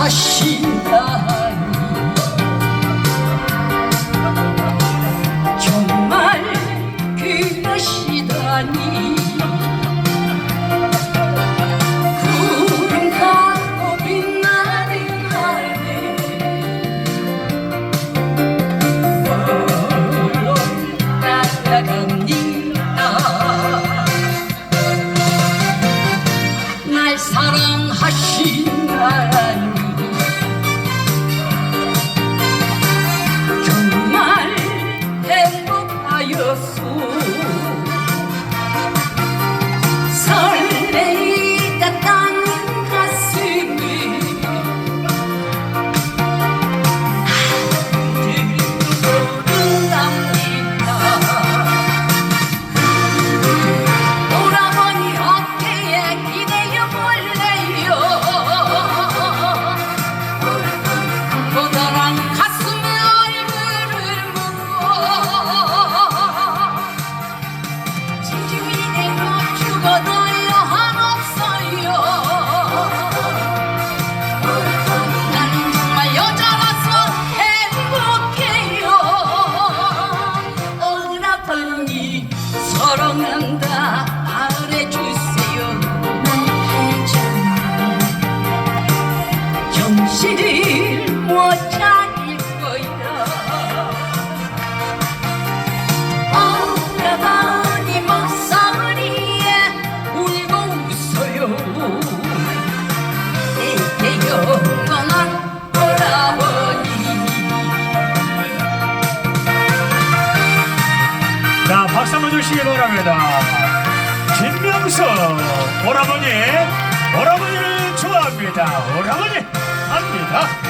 Hashi doçura. 나 박수 한번 주시길 바랍니다. 김명서 오라버니 오라버니를 좋아합니다. 오라버니 합니다.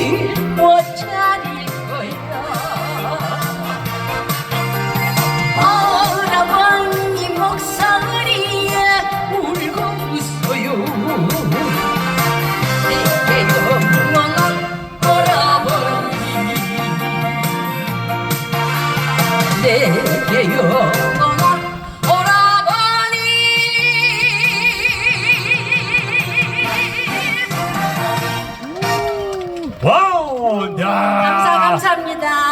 감사합니다.